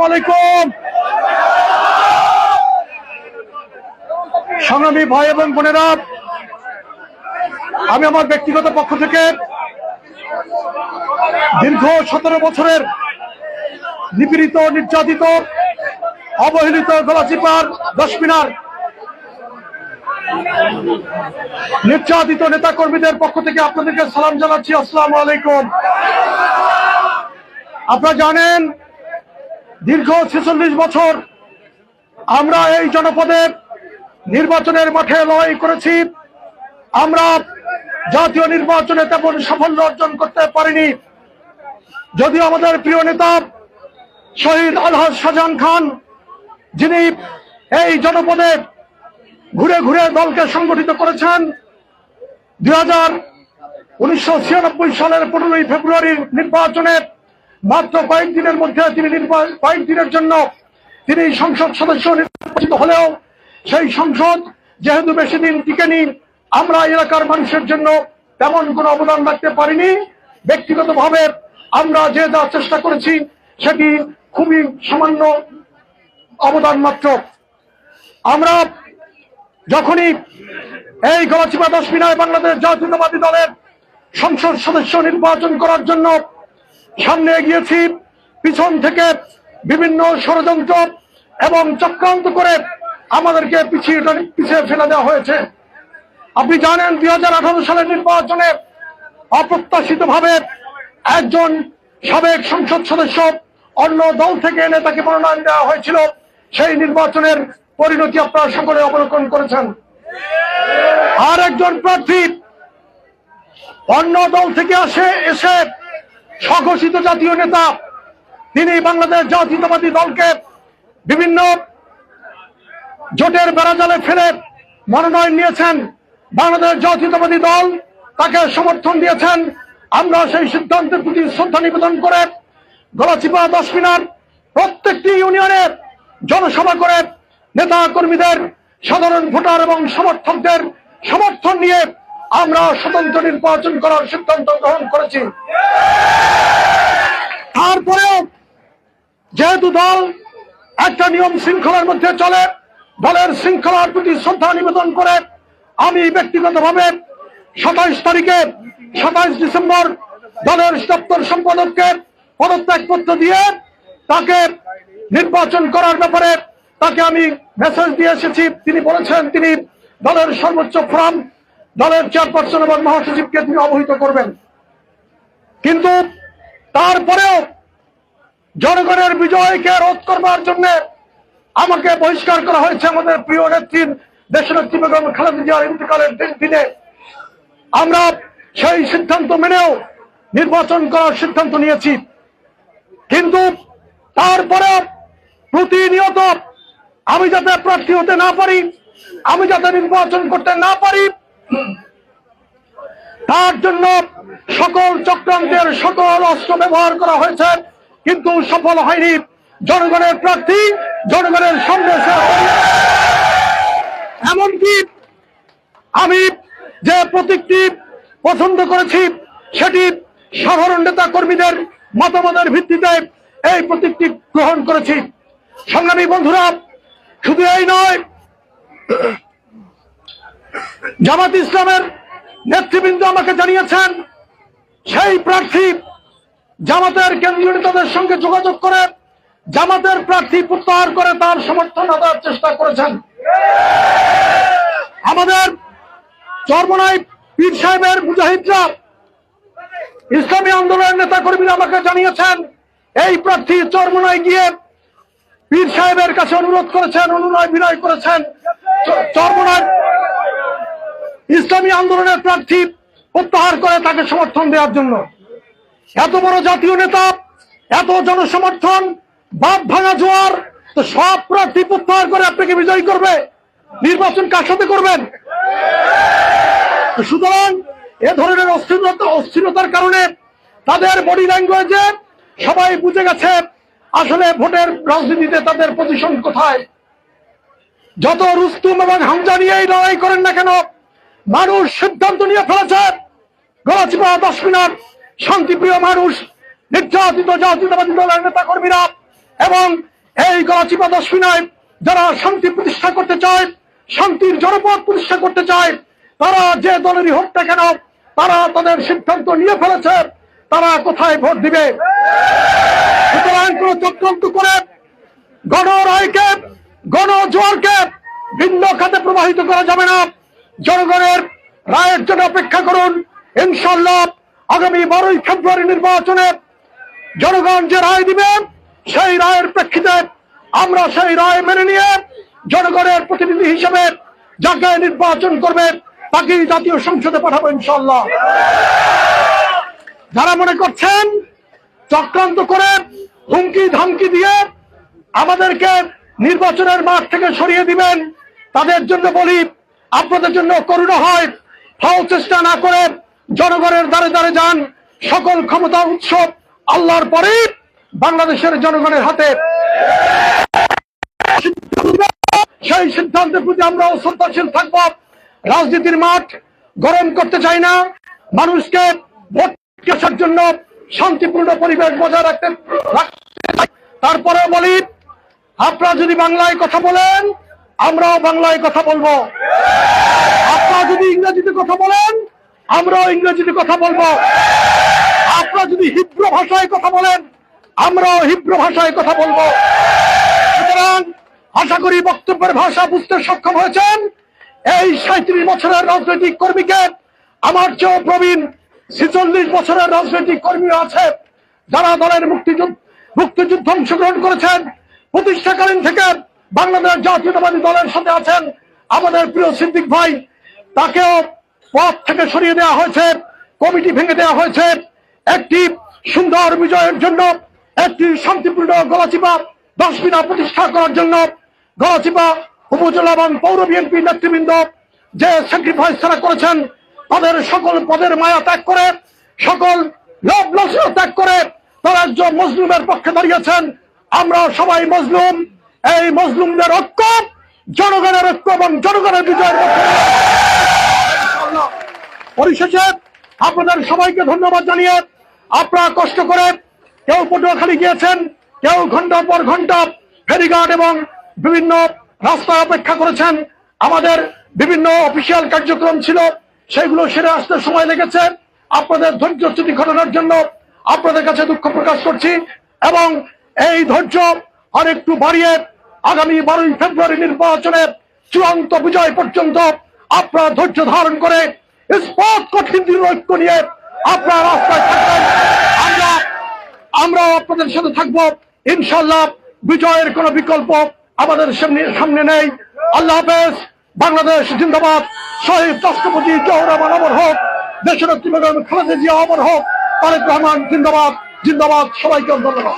আসসালামু আলাইকুম। সংগ্রামী ভাই এবং বোনেরা, আমি আমার ব্যক্তিগত পক্ষ থেকে দীর্ঘ সতেরো বছরের নিপীড়িত, নির্যাতিত, অবহেলিত গলাচিপার দশমিনার নির্যাতিত নেতা কর্মীদের পক্ষ থেকে আপনাদেরকে সালাম জানাচ্ছি। আসসালামু আলাইকুম। আপনারা জানেন দীর্ঘ ছেচল্লিশ বছর আমরা এই জনপদে নির্বাচনের মাঠে লড়াই করেছি। আমরা জাতীয় নির্বাচনে তেমন সাফল্য অর্জন করতে পারিনি। যদিও আমাদের প্রিয় নেতা শহীদ আলহাজ শাহজাহান খান, যিনি এই জনপদে ঘুরে ঘুরে দলকে সংগঠিত করেছেন, দুই হাজার উনিশশো সালের পনেরোই ফেব্রুয়ারির নির্বাচনে মাত্র কয়েকদিনের মধ্যে তিনি কয়েকদিনের জন্য তিনি সংসদ সদস্য নির্বাচিত হলেও সেই সংসদ যেহেতু বেশি দিন টিকেনি আমরা এলাকার মানুষের জন্য তেমন কোনো অবদান রাখতে পারিনি। ব্যক্তিগতভাবে আমরা যে যা চেষ্টা করেছি, সেটি খুবই সামান্য অবদান মাত্র। আমরা যখনই এই গলাচিপা দশমিনায় বাংলাদেশ জাতীয়তাবাদী দলের সংসদ সদস্য নির্বাচন করার জন্য সামনে এগিয়েছি। পিছন থেকে বিভিন্ন ষড়যন্ত্র এবং চক্রান্ত করে আমাদেরকে পিছিয়ে পিছিয়ে ফেলে দেওয়া হয়েছে। আপনি জানেন দুই হাজার আঠারো সালের নির্বাচনে অপ্রত্যাশিত ভাবে একজন সাবেক সংসদ সদস্য অন্য দল থেকে এনে তাকে মনোনয়ন দেওয়া হয়েছিল। সেই নির্বাচনের পরিণতি আপনারা সকলে অবলোকন করেছেন। আর একজন প্রার্থী অন্য দল থেকে আসে এসে স্বঘোষিত জাতীয় নেতা, তিনি বাংলাদেশ জাতীয়তাবাদী দলকে বিভিন্ন জোটের বেড়াজালে ফেলে মনোনয়ন নিয়েছেন। বাংলাদেশ জাতীয়তাবাদী দল তাকে সমর্থন দিয়েছেন। আমরা সেই সিদ্ধান্তের প্রতি শ্রদ্ধা নিবেদন করে গলাচিপা দশ মিনার প্রত্যেকটি ইউনিয়নের জনসভা করে নেতা কর্মীদের, সাধারণ ভোটার এবং সমর্থকদের সমর্থন নিয়ে আমরা স্বতন্ত্র নির্বাচন করার সিদ্ধান্ত গ্রহণ করেছি। তারপরেও যেহেতু দল একটা নিয়ম শৃঙ্খলার মধ্যে চলে, দলের শৃঙ্খলার প্রতি শ্রদ্ধা নিবেদন করে, আমি ব্যক্তিগতভাবে সাতাইশ তারিখে, সাতাইশ ডিসেম্বর দলের দপ্তর সম্পাদককে পদত্যাগপত্র দিয়ে তাকে নির্বাচন করার ব্যাপারে তাকে আমি মেসেজ দিয়ে এসেছি। তিনি বলেছেন, তিনি দলের সর্বোচ্চ ফোরাম দলের চেয়ারপারসন এবং মহাসচিবকে তিনি অবহিত করবেন। কিন্তু তারপরেও জনগণের বিজয়কে রোধ করবার জন্য আমাকে বহিষ্কার করা হয়েছে আমাদের প্রিয় নেত্রী, দেশনেত্রী বেগম খালেদা জিয়ার ইন্তেকালের দিন আমরা সেই সিদ্ধান্ত মেনেও নির্বাচন করার সিদ্ধান্ত নিয়েছি। কিন্তু তারপরে প্রতিনিয়ত আমি যাতে প্রার্থী হতে না পারি, আমি যাতে নির্বাচন করতে না পারি তার জন্য সকল চক্রান্তের সকল অস্ত্র ব্যবহার করা হয়েছে, কিন্তু সফল হয়নি। জনগণের প্রার্থী, জনগণের সন্দেশে এমনকি আমি যে প্রতীকটি পছন্দ করেছি, সেটি সাধারণ নেতা কর্মীদের মতামতের ভিত্তিতে এই প্রতীকটি গ্রহণ করেছি। সংগ্রামী বন্ধুরা, শুধু এই নয় জামাত ইসলামের নেতৃবৃন্দ আমাকে জানিয়েছেন, সেই প্রার্থী জামাতের কেন্দ্রীয় নেতাদের সঙ্গে যোগাযোগ করে জামাতের প্রার্থী প্রত্যাহার করে তার সমর্থন আদায়ের চেষ্টা করেছেন। আমাদের চরমনাই পীর সাহেবের মুজাহিদরা, ইসলামী আন্দোলনের নেতা কর্মীরা আমাকে জানিয়েছেন, এই প্রার্থী চরমনায় গিয়ে পীর সাহেবের কাছে অনুরোধ করেছেন, অনুনয় বিনয় করেছেন। ইসলামী আন্দোলনের প্রার্থী প্রত্যাহার করে তাকে সমর্থন দেওয়ার জন্য। এত বড় জাতীয় নেতা, এত জনসমর্থন, বাপ ভাঙা জোয়ার, তো সব প্রার্থী প্রত্যাহার করে আপনাকে বিজয়ী করবে। নির্বাচন কার সাথে করবেন? সুতরাং এ ধরনের অস্থিরতা, অস্থিরতার কারণে তাদের বডি ল্যাঙ্গুয়েজে সবাই বুঝে গেছে, আসলে ভোটের রাজনীতিতে তাদের পজিশন কোথায়। যত রুস্তুম এবং হামজা নিয়েই লড়াই করেন না কেন মানুষ সিদ্ধান্ত নিয়ে ফেলেছে। গলাচিপা দশ মিনার শান্তিপ্রিয় মানুষ, নির্যাতিত জাতীয়তাবাদী দলের নেতা কর্মীরা এবং এই গলাচিপা দশমিনায় যারা শান্তি প্রতিষ্ঠা করতে চায়, শান্তির জনপদ প্রতিষ্ঠা করতে চায়, তারা যে দলেরই না কেন, তারা তাদের সিদ্ধান্ত নিয়ে ফেলেছে। তারা কোথায় ভোট দিবে? সুতরাং কোন চক্রান্ত করে গণ রায়কে গণ জোয়ারকে ভিন্ন খাতে প্রবাহিত করা যাবে না। জনগণের রায়ের জন্য অপেক্ষা করুন। ইনশাল্লাহ আগামী বারোই ফেব্রুয়ারি নির্বাচনে জনগণ যে রায় দিবে, সেই রায়ের প্রেক্ষিতে আমরা সেই রায় মেনে নিয়ে জনগণের প্রতিনিধি হিসেবে যাকে নির্বাচন করবে, তাকে জাতীয় সংসদে পাঠাবো ইনশাল্লাহ যারা মনে করছেন চক্রান্ত করে হুমকি ধমকি দিয়ে আমাদেরকে নির্বাচনের মাঠ থেকে সরিয়ে দিবেন, তাদের জন্য বলি আপনাদের জন্য করুণা হয় ফাও চেষ্টা না করে জনগণের দ্বারে দ্বারে যান। সকল ক্ষমতা, উৎসব আল্লাহর পরে বাংলাদেশের জনগণের হাতে। সেই সিদ্ধান্তের প্রতি আমরা শ্রদ্ধাশীল থাকব। রাজনীতির মাঠ গরম করতে চাই না। মানুষকে ভোট জন্য শান্তিপূর্ণ পরিবেশ বজায় রাখতে তারপরে বলি, আপনারা যদি বাংলায় কথা বলেন আমরাও বাংলায় কথা বলব। আপনারা যদি ইংরেজিতে কথা বলেন, আমরাও ইংরেজিতে কথা বলব। আপনারা যদি হিব্রু ভাষায় কথা বলেন, আমরাও হিব্রু ভাষায় কথা বলব। সুতরাং আশা করি বক্তব্যের ভাষা বুঝতে সক্ষম হয়েছেন। এই সাঁত্রিশ বছরের রাজনৈতিক কর্মীকে আমার চেয়েও প্রবীণ ছেচল্লিশ বছরের রাজনৈতিক কর্মী আছে, যারা দলের মুক্তিযুদ্ধ মুক্তিযুদ্ধ অংশগ্রহণ করেছেন। প্রতিষ্ঠাকালীন থেকে বাংলাদেশ জাতীয়তাবাদী দলের সাথে আছেন আমাদের প্রিয় সিদ্দিক ভাই। তাকেও পদ থেকে সরিয়ে দেওয়া হয়েছে, কমিটি ভেঙে দেওয়া হয়েছে। একটি সুন্দর বিজয়ের জন্য, একটি শান্তিপূর্ণ গলাচিপা দশমিনা প্রতিষ্ঠা করার জন্য গলাচিপা উপজেলা এবং পৌর বিএনপি নেতৃবৃন্দ যে স্যাক্রিফাইস তারা করেছেন, তাদের সকল পদের মায়া ত্যাগ করে, সকল লোভ লসিও ত্যাগ করে তারা একজন মজলুমের পক্ষে দাঁড়িয়েছেন। আমরা সবাই মজলুম। এই মজলুমদের ঐক্য, জনগণের ঐক্য এবং জনগণের বিজয়ের পরিশেষে আপনাদের সবাইকে ধন্যবাদ জানিয়ে আপনারা কষ্ট করে কেউ পটুয়াখালী গিয়েছেন, কেউ ঘণ্টা পর ঘণ্টা ফেরিঘাট এবং বিভিন্ন রাস্তা অপেক্ষা করেছেন। আমাদের বিভিন্ন অফিসিয়াল কার্যক্রম ছিল, সেগুলো সেরে আসতে সময় লেগেছে। আপনাদের ধৈর্য ধৈর্যচ্যুতি ঘটানোর জন্য আপনাদের কাছে দুঃখ প্রকাশ করছি এবং এই ধৈর্য আর একটু বাড়িয়ে আগামী বারোই ফেব্রুয়ারি নির্বাচনে চূড়ান্ত বিজয় পর্যন্ত আপনারা ধৈর্য ধারণ করে স্পট কঠিন ঐক্য নিয়ে আপনারা রাস্তায় থাকবেন। আমরা, আমরাও আপনাদের সাথে থাকব। ইনশাল্লাহ বিজয়ের কোন বিকল্প আমাদের সামনে সামনে নেই। আল্লাহ হাফেজ। বাংলাদেশ জিন্দাবাদ। শহীদ রাষ্ট্রপতি জহর রহমান অমর হোক বেগম খালেদা জিয়া অমর হোক, তারেক রহমান জিন্দাবাদ। জিন্দাবাদ। সবাইকে ধন্যবাদ।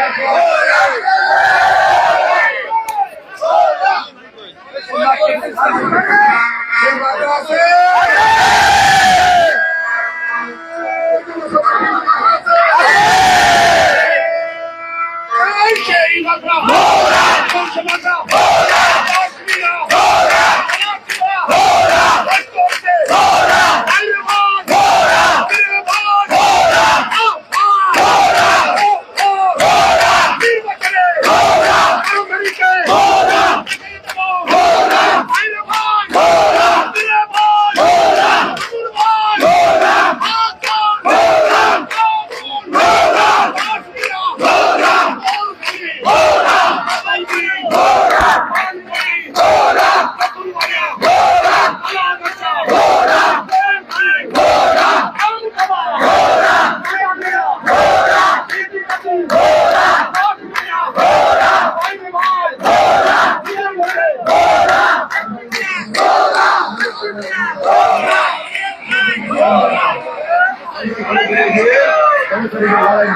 Hola! putting a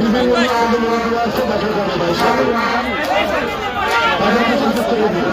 বিভিন্ন আন্দোলন আছে তাদেরকে কিন্তু ছেড়ে দিন